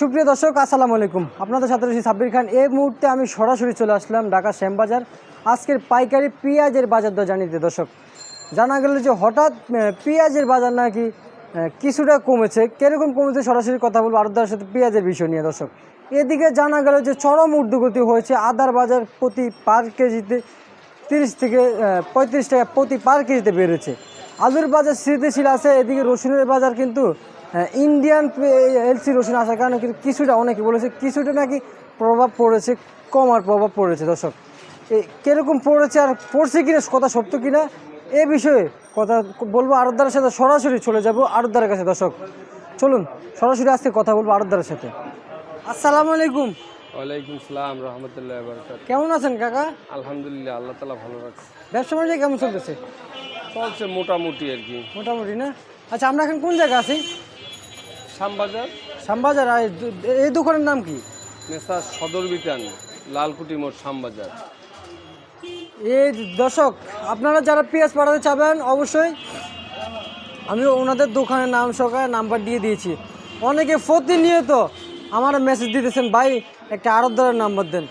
সুপ্রিয় দর্শক, আসসালামু আলাইকুম। আপনাদের সাথে রয়েছি সাব্বির খান। এই মুহূর্তে আমি সরাসরি চলে আসলাম ঢাকা শ্যামবাজার। আজকের পাইকারি পেঁয়াজের বাজার দর জানিয়ে দিতে দর্শক। জানা গেল যে হঠাৎ পেঁয়াজের বাজার নাকি কিছুটা কমেছে। কীরকম কমেছে সরাসরি কথা বলব আরদার সাথে পেঁয়াজের বিষয় নিয়ে দর্শক। এদিকে জানা গেল যে চরম ঊর্ধ্বগতি হয়েছে আদার বাজার প্রতি পার কেজিতে তিরিশ থেকে পঁয়ত্রিশ টাকা প্রতি পার কেজিতে বেড়েছে। আলুর বাজার স্থিতিশীল আছে এদিকে রসুনের বাজার কিন্তু ইন্ডিয়ান এলসি রসুন আসার কারণে কিন্তু কিছুটা অনেকে বলেছে কিছুটা নাকি প্রভাব পড়েছে কমার প্রভাব পড়েছে। দর্শক এই কীরকম পড়েছে আর পড়ছে কিনা কথা সত্য কিনা এ বিষয়ে কথা বলব। আরদারের সাথে সরাসরি চলে যাব আরদারের কাছে। দর্শক চলুন সরাসরি আজকে কথা বলব আরদারের সাথে। আসসালামু আলাইকুম। ওয়ালাইকুম সালাম রহমতুল্লাহ কেমন আছেন কাকা? আলহামদুলিল্লাহ আল্লাহ তালা ভালো রাখছে। ব্যবসা বাণিজ্য কেমন চলতেছে? চলছে মোটামুটি আর কি। মোটামুটি না? আচ্ছা আমরা এখন কোন জায়গায় আছি? শ্যামবাজার। শ্যামবাজার আর এই দোকানের নাম কি? মেসার সদর বিতান লালকুটি মোড় শ্যামবাজার। এই দর্শক আপনারা যারা পেঁয়াজ পাঠাতে চাবেন অবশ্যই আমি ওনাদের দোকানের নাম সহকারে নাম্বার দিয়ে দিয়েছি। অনেকে প্রতিনিয়ত আমার মেসেজ দিতেছেন ভাই একটা আরবদারের নাম্বার দেন।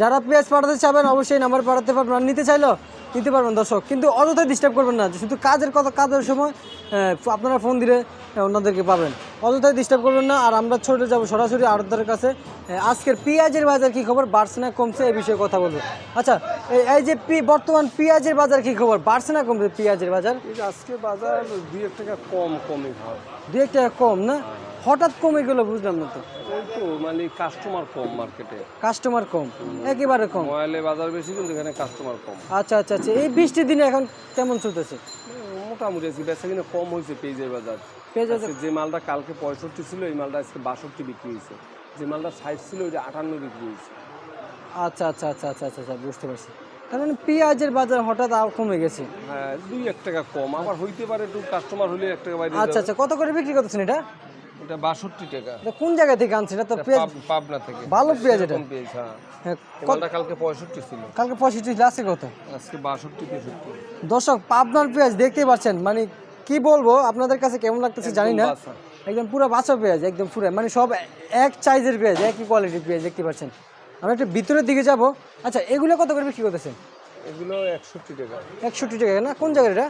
যারা পেঁয়াজ পাঠাতে চাবেন অবশ্যই নাম্বার পাঠাতে পারবেন। নিতে চাইলেও নিতে পারবেন দর্শক। কিন্তু অযথাই ডিস্টার্ব করবেন না শুধু কাজের কথা কাজের সময় আপনারা ফোন দিলে ওনাদেরকে পাবেন। অযথাই ডিস্টার্ব করবেন না আর আমরা ছুটে যাব সরাসরি আড়তদারের কাছে। আজকের পেঁয়াজের বাজার কি খবর? বাড়ছে না কমছে এই বিষয়ে কথা বলব। আচ্ছা এই- যে পি- বর্তমান পেঁয়াজের বাজার কি খবর? বাড়ছে না কমছে পেঁয়াজের বাজার? আজকে বাজার দুই এক টাকা কম কমই হয়। দু এক টাকা কম না? হঠাৎ কমে গেল বুঝলাম না তো। তো মানে কাস্টমার কম মার্কেটে কাস্টমার কম একেবারে কম। মোবাইলে বাজার বেশি কিন্তু এখানে কাস্টমার কম। আচ্ছা আচ্ছা আচ্ছা এই বৃষ্টির দিনে এখন কেমন চলতেছে? মোটামুটি আজকে বেচা কিনা কম হয়েছে পেঁয়াজের বাজার। পেঁয়াজ যে মালটা কালকে পঁয়ষট্টি ছিল এই মালটা আজকে বাষট্টি বিক্রি হয়েছে। যে মালটা ষাট ছিল ওইটা আটান্ন বিক্রি হয়েছে। আচ্ছা আচ্ছা আচ্ছা আচ্ছা আচ্ছা আচ্ছা বুঝতে পারছি। তার মানে পেঁয়াজের বাজার হঠাৎ আর কমে গেছে। হ্যাঁ দুই এক টাকা কম। আবার হইতে পারে একটু কাস্টমার হলে এক টাকা আচ্ছা আচ্ছা কত করে বিক্রি করতেছেন এটা? এটা বাষট্টি টাকা। এটা কোন জায়গা থেকে আনছেন? এটা তো পেঁয়াজ পাবনা থেকে। ভালো পেঁয়াজ এটা? পেঁয়াজ হ্যাঁ। হ্যাঁ, কালকে পঁয়ষট্টি ছিল। কালকে পঁয়ষট্টি আছে কত? আজকে বাষট্টি তেষট্টি। দর্শক পাবনার পেঁয়াজ দেখতেই পাচ্ছেন। মানে কি বলব আপনাদের কাছে কেমন লাগতেছে জানি না। একদম পুরো বাচ্চা পেঁয়াজ একদম পুরো। মানে সব এক সাইজের পেঁয়াজ একই কোয়ালিটির পেঁয়াজ দেখতে পাচ্ছেন। আমরা একটু ভিতরের দিকে যাব। আচ্ছা এগুলো কত করে বিক্রি করতেছেন? এগুলো একষট্টি টাকা। একষট্টি টাকা না? কোন জায়গার এটা?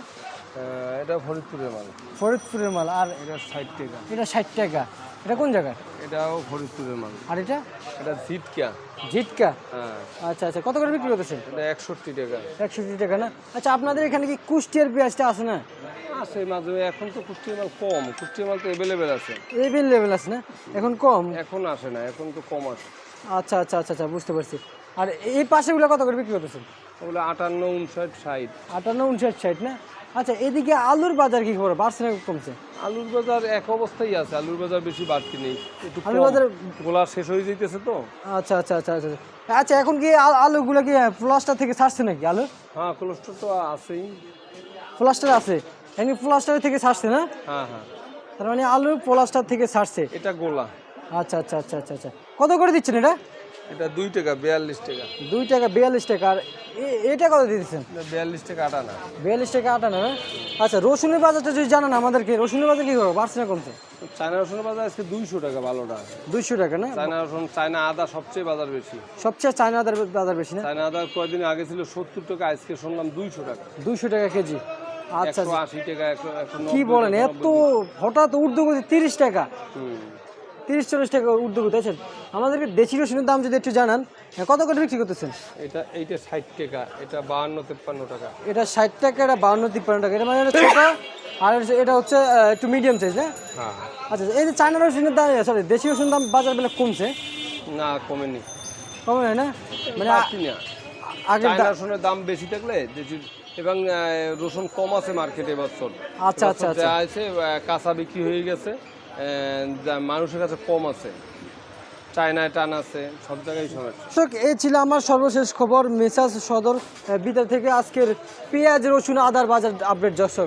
এটা ফরিদপুরের মাল। ফরিদপুরের মাল আর এটা ষাট টাকা। এটা ষাট টাকা। এটা কোন জায়গার? এটাও ফরিদপুরের মাল। আর এটা? এটা জিটকা জিটকা হ্যাঁ। আচ্ছা আচ্ছা। কত করে বিক্রি করতেছেন? এটা একষট্টি টাকা। একষট্টি টাকা না? আচ্ছা আপনাদের এখানে কি কুষ্টিয়ার পেঁয়াজটা আছে না? আছে মাঝে এখন তো কুষ্টির মাল কম। কুষ্টির মাল তো অ্যাভেলেবেল আছে। এভেল লেভেল আছে না? এখন কম? এখন আসে না। এখন তো কম আসে আচ্ছা আচ্ছা আচ্ছা আচ্ছা বুঝতে পারছি। আর এই পাশেগুলো কত করে বিক্রি করতেছেন? ওগুলো আটান্ন উনষাট ষাট। আটান্ন উনষাট ষাট না? আচ্ছা এদিকে আলুর বাজার কি খবর? বাড়ছে না কমছে? আলুর বাজার এক অবস্থায় আছে আলুর বাজার বেশি বাড়তি নেই। একটু আলুর বাজার- গোলা শেষ হয়ে যাইতেছে তো। আচ্ছা আচ্ছা আচ্ছা আচ্ছা আচ্ছা। আচ্ছা এখন কি আলুগুলো কি প্লাস্টার থেকে ছাড়ছে নাকি আলু? হ্যাঁ কোলেস্ট্রল তো আছেই। প্লাস্টার আছে। এমনি প্লাস্টার থেকে ছাড়ছে না? হ্যাঁ হ্যাঁ। তার মানে আলু প্লাস্টার থেকে ছাড়ছে। এটা গোলা। আচ্ছা আচ্ছা আচ্ছা আচ্ছা আচ্ছা। কত করে দিচ্ছেন এটা? এটা দুই টাকা বিয়াল্লিশ টাকা। দুই টাকা বিয়াল্লিশ টাকা। আর এটা কত দিয়ে দিচ্ছেন? বিয়াল্লিশ টাকা আটা না বিয়াল্লিশ টাকা আটা না? আচ্ছা রসুনের বাজারটা যদি জানান আমাদেরকে রসুনের বাজার কি করব? বাড়ছে না কমছে? চায়না রসুনের বাজার আজকে দুইশো টাকা ভালোটা। দুইশো টাকা না? চায়না রসুন চায়না আদা সবচেয়ে বাজার বেশি। সবচেয়ে চায়নাদের বাজার বেশি না? চায়না আদা কয়েকদিন আগে ছিল সত্তর টাকা আজকে শুনলাম দুইশো টাকা। দুইশো টাকা কেজি। আচ্ছা একশো আশি টাকা কি বলেন এত হঠাৎ ঊর্ধ্বগতি তিরিশ টাকা। তিরিশ চল্লিশ টাকা ঊর্ধ্বগতি আছেন আমাদেরকে দেশি রসুনের দাম যদি একটু জানান হ্যাঁ, কত করে বিক্রি করতেছেন? এটা এইটা ষাট টাকা এটা বাহান্ন তেপ্পান্ন টাকা। এটা ষাট টাকা এটা বাউন্ন তিপ্পান্ন টাকা। এটা মানে ছোট আর এটা হচ্ছে একটু মিডিয়াম সাইজ হ্যাঁ। আচ্ছা এই যে চায়না রসুনের দাম সরি দেশি রসুনের দাম বাজার বেলা কমছে? না কমেনি। কমে না? মানে আ- বাড়তি না। আগের চায়না রসুনের দাম বেশি থাকলে দেশি- এবং রসুন কম আছে মার্কেটে এবছর। আচ্ছা আচ্ছা আচ্ছা। আছে কাঁচা বিক্রি হয়ে গেছে মানুষের কাছে কম আছে। চায়নায় টান আছে, সব জায়গায় সমস্যা। এই ছিল আমার সর্বশেষ খবর মেসাজ সদর বিদ্যা থেকে আজকের পেঁয়াজ রসুন আদার বাজার আপডেট, দর্শক।